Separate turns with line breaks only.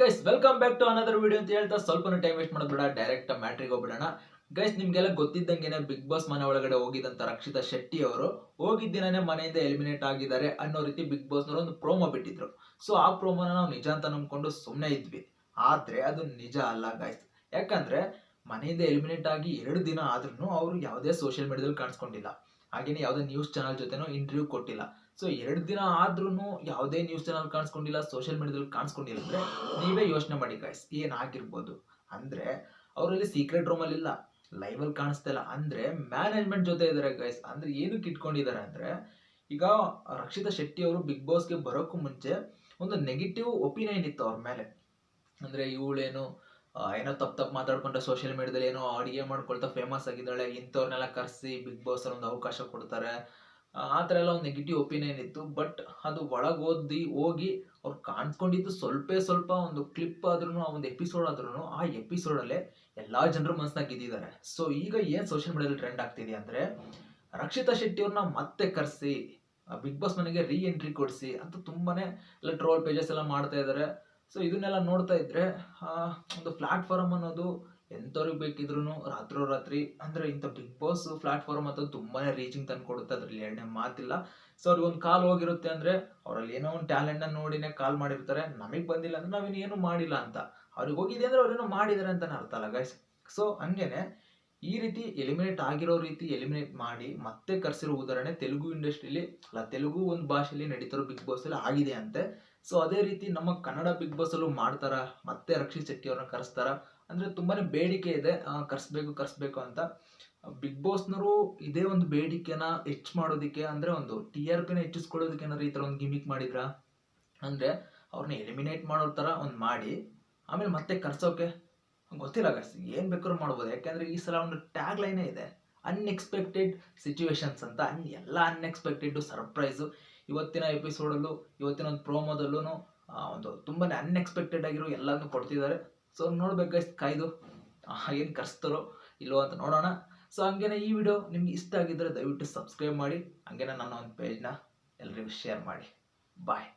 Guys welcome back to another video ಅಂತ ಹೇಳ್ತಾ ಸ್ವಲ್ಪ ಟೈಮ್ ವೇಸ್ಟ್ ಮಾಡೋದು ಬೇಡ ಡೈರೆಕ್ಟ್ ಮ್ಯಾಟ್ರಿಗೆ ಹೋಗ್ಬಿಡೋಣ. ಗೈಸ್ ನಿಮ್ಗೆಲ್ಲ ಗೊತ್ತಿದ್ದಂಗೆನೆ ಬಿಗ್ ಬಾಸ್ ಮನೆ ಒಳಗಡೆ ಹೋಗಿದಂತ ರಕ್ಷಿತಾ ಶೆಟ್ಟಿ ಅವರು ಹೋಗಿದ್ದೇನೆ ಮನೆಯಿಂದ ಎಲಿಮಿನೇಟ್ ಆಗಿದ್ದಾರೆ ಅನ್ನೋ ರೀತಿ ಬಿಗ್ ಬಾಸ್ನವರು ಒಂದು ಪ್ರೋಮೋ ಬಿಟ್ಟಿದ್ರು. ಸೊ ಆ ಪ್ರೋಮೋನ ನಾವು ನಿಜ ಅಂತ ನಂಬ್ಕೊಂಡು ಸುಮ್ಮನೆ ಇದ್ವಿ. ಆದ್ರೆ ಅದು ನಿಜ ಅಲ್ಲ ಗೈಸ್ ಯಾಕಂದ್ರೆ ಮನೆಯಿಂದ ಎಲಿಮಿನೇಟ್ ಆಗಿ ಎರಡು ದಿನ ಆದ್ರೂ ಅವರು ಯಾವುದೇ ಸೋಷಿಯಲ್ ಮೀಡಿಯಾದಲ್ಲಿ ಕಾಣಿಸ್ಕೊಂಡಿಲ್ಲ. ಹಾಗೇನೆ ಯಾವುದೇ ನ್ಯೂಸ್ ಚಾನಲ್ ಜೊತೆನೂ ಇಂಟರ್ವ್ಯೂ ಕೊಟ್ಟಿಲ್ಲ. ಸೊ ಎರಡು ದಿನ ಆದ್ರೂ ಯಾವುದೇ ನ್ಯೂಸ್ ಚಾನಲ್ ಕಾಣಿಸ್ಕೊಂಡಿಲ್ಲ ಸೋಷಿಯಲ್ ಮೀಡಿಯಾದಲ್ಲಿ ಕಾಣಿಸ್ಕೊಂಡಿಲ್ಲ ಅಂದರೆ ನೀವೇ ಯೋಚನೆ ಮಾಡಿ ಗಾಯ್ಸ್ ಏನಾಗಿರ್ಬೋದು ಅಂದ್ರೆ ಅವರಲ್ಲಿ ಸೀಕ್ರೆಟ್ ರೂಮ್ ಅಲ್ಲಿ ಇಲ್ಲ ಲೈವ್ ಅಲ್ಲಿ ಕಾಣಿಸ್ತಾ ಇಲ್ಲ. ಅಂದ್ರೆ ಮ್ಯಾನೇಜ್ಮೆಂಟ್ ಜೊತೆ ಇದ್ದಾರೆ ಗೈಸ್ ಅಂದ್ರೆ ಏನಕ್ಕೆ ಇಟ್ಕೊಂಡಿದ್ದಾರೆ ಅಂದ್ರೆ ಈಗ ರಕ್ಷಿತಾ ಶೆಟ್ಟಿ ಅವರು ಬಿಗ್ ಬಾಸ್ಗೆ ಬರೋಕ್ಕೂ ಮುಂಚೆ ಒಂದು ನೆಗೆಟಿವ್ ಒಪಿನಿಯನ್ ಇತ್ತು ಅವ್ರ ಮೇಲೆ. ಅಂದ್ರೆ ಇವಳೇನು ಏನೋ ತಪ್ಪು ತಪ್ಪು ಮಾತಾಡ್ಕೊಂಡ್ರೆ ಸೋಷಿಯಲ್ ಮೀಡಿಯಾದಲ್ಲಿ ಏನೋ ಅಡುಗೆ ಮಾಡ್ಕೊಳ್ತಾ ಫೇಮಸ್ ಆಗಿದ್ದಾಳೆ, ಇಂಥವ್ರನ್ನೆಲ್ಲ ಕರೆಸಿ ಬಿಗ್ ಬಾಸ್ ಒಂದು ಅವಕಾಶ ಕೊಡ್ತಾರೆ. ಆ ಥರ ಎಲ್ಲ ಒಂದು ನೆಗೆಟಿವ್ ಒಪಿನಿಯನ್ ಇತ್ತು. ಬಟ್ ಅದು ಒಳಗೆ ಓದಿ ಹೋಗಿ ಅವ್ರು ಕಾಣ್ಕೊಂಡಿದ್ದು ಸ್ವಲ್ಪ ಸ್ವಲ್ಪ ಒಂದು ಕ್ಲಿಪ್ ಆದ್ರೂ ಆ ಒಂದು ಎಪಿಸೋಡ್ ಆದ್ರೂ ಆ ಎಪಿಸೋಡಲ್ಲೇ ಎಲ್ಲ ಜನರು ಮನಸ್ಸಿನಾಗ ಗೆದ್ದಿದ್ದಾರೆ ಸೊ ಈಗ ಏನು ಸೋಷಿಯಲ್ ಮೀಡಿಯಾದಲ್ಲಿ ಟ್ರೆಂಡ್ ಆಗ್ತಿದೆ ಅಂದರೆ, ರಕ್ಷಿತಾ ಶೆಟ್ಟಿಯವ್ರನ್ನ ಮತ್ತೆ ಕರೆಸಿ ಬಿಗ್ ಬಾಸ್ ಮನೆಗೆ ರೀ ಎಂಟ್ರಿ ಕೊಡಿಸಿ ಅಂತ ತುಂಬಾನೇ ಎಲ್ಲ ಟ್ರೋಲ್ ಪೇಜಸ್ ಎಲ್ಲ ಮಾಡ್ತಾ ಇದ್ದಾರೆ. ಸೊ ಇದನ್ನೆಲ್ಲ ನೋಡ್ತಾ ಇದ್ರೆ ಆ, ಒಂದು ಪ್ಲಾಟ್ಫಾರ್ಮ್ ಅನ್ನೋದು ಎಂಥವ್ರಿಗೆ ಬೇಕಿದ್ರು ರಾತ್ರೋರಾತ್ರಿ ಅಂದ್ರೆ ಇಂಥ ಬಿಗ್ ಬಾಸ್ ಪ್ಲಾಟ್ಫಾರ್ಮ್ ಅಂತ ತುಂಬಾನೇ ರೀಚಿಂಗ್ ತಂದು ಕೊಡುತ್ತೆ. ಅದ್ರಲ್ಲಿ ಎರಡನೇ ಮಾತಿಲ್ಲ. ಸೊ ಅವ್ರಿಗೆ ಒಂದು ಕಾಲ್ ಹೋಗಿರುತ್ತೆ ಅಂದ್ರೆ ಅವರಲ್ಲಿ ಏನೋ ಒಂದು ಟ್ಯಾಲೆಂಟ್ನ ನೋಡಿನೇ ಕಾಲ್ ಮಾಡಿರ್ತಾರೆ. ನಮಗೆ ಬಂದಿಲ್ಲ ಅಂದ್ರೆ ನಾವಿನ್ನೇನು ಮಾಡಿಲ್ಲ ಅಂತ. ಅವ್ರಿಗೆ ಹೋಗಿದೆ ಅಂದ್ರೆ ಅವ್ರೇನೋ ಮಾಡಿದಾರೆ ಅಂತ ಅರ್ಥ ಅಲ್ಲ ಗೈಸ್ ಸೊ ಹಂಗೇನೆ ಈ ರೀತಿ ಎಲಿಮಿನೇಟ್ ಆಗಿರೋ ರೀತಿ ಎಲಿಮಿನೇಟ್ ಮಾಡಿ ಮತ್ತೆ ಕರೆಸಿರೋ ಉದಾಹರಣೆ ತೆಲುಗು ಇಂಡಸ್ಟ್ರಿಲಿ ಅಲ್ಲ ತೆಲುಗು ಒಂದು ಭಾಷೆಯಲ್ಲಿ ನಡೀತಿರೋ ಬಿಗ್ ಬಾಸ್ ಅಲ್ಲಿ ಆಗಿದೆ ಅಂತೆ. ಸೊ ಅದೇ ರೀತಿ ನಮ್ಮ ಕನ್ನಡ ಬಿಗ್ ಬಾಸ್ ಅಲ್ಲೂ ಮಾಡ್ತಾರ, ಮತ್ತೆ ರಕ್ಷಿತ್ ಶೆಟ್ಟಿ ಅವ್ರನ್ನ ಕರೆಸ್ತಾರ. ಅಂದ್ರೆ ತುಂಬಾನೇ ಬೇಡಿಕೆ ಇದೆ ಕರೆಸ್ಬೇಕು ಕರೆಸ್ಬೇಕು ಅಂತ. ಬಿಗ್ ಬಾಸ್ನವರು ಇದೇ ಒಂದು ಬೇಡಿಕೆನ ಹೆಚ್ಚು ಮಾಡೋದಕ್ಕೆ ಅಂದ್ರೆ ಒಂದು ಟಿ ಆರ್ ಪಿನ ಹೆಚ್ಚಿಸ್ಕೊಳ್ಳೋದಕ್ಕೆ ಏನಾದ್ರು ಈ ತರ ಒಂದು ಗಿಮಿಕ್ ಮಾಡಿದ್ರ? ಅಂದ್ರೆ ಅವ್ರನ್ನ ಎಲಿಮಿನೇಟ್ ಮಾಡೋ ತರ ಒಂದು ಮಾಡಿ, ಆಮೇಲೆ ಮತ್ತೆ ಕರ್ಸೋಕೆ ಗೊತ್ತಿಲ್ಲ ಗೈಸ್ ಏನು ಬೇಕಾದ್ರೂ ಮಾಡ್ಬೋದು. ಯಾಕಂದ್ರೆ ಈ ಸಲ ಒಂದು ಟ್ಯಾಗ್ ಲೈನೇ ಇದೆ. ಅನ್ಎಕ್ಸ್ಪೆಕ್ಟೆಡ್ ಸಿಚುವೇಶನ್ಸ್ ಅಂತ. ಅನ್ ಎಲ್ಲ ಅನ್ಎಕ್ಸ್ಪೆಕ್ಟೆಡ್ ಸರ್ಪ್ರೈಸು ಇವತ್ತಿನ ಎಪಿಸೋಡಲ್ಲೂ ಇವತ್ತಿನ ಒಂದು ಪ್ರೋಮೋದಲ್ಲೂ ಒಂದು ತುಂಬಾನೇ ಅನ್ಎಕ್ಸ್ಪೆಕ್ಟೆಡ್ ಆಗಿರೋ ಎಲ್ಲಾನು ಕೊಡ್ತಿದ್ದಾರೆ. ಸೊ ನೋಡ್ಬೇಕು ಗೈಸ್ ಕಾಯ್ದು ಏನು ಕರೆಸ್ತಾರೋ ಇಲ್ಲೋ ಅಂತ ನೋಡೋಣ. ಸೊ ಹಂಗೇನೆ ಈ ವಿಡಿಯೋ ನಿಮ್ಗೆ ಇಷ್ಟ ಆಗಿದ್ರೆ ದಯವಿಟ್ಟು ಸಬ್ಸ್ಕ್ರೈಬ್ ಮಾಡಿ. ಹಂಗೇನೆ ನನ್ನ ಒಂದು ಪೇಜ್ನ ಎಲ್ರಿಗೂ ಶೇರ್ ಮಾಡಿ. ಬಾಯ್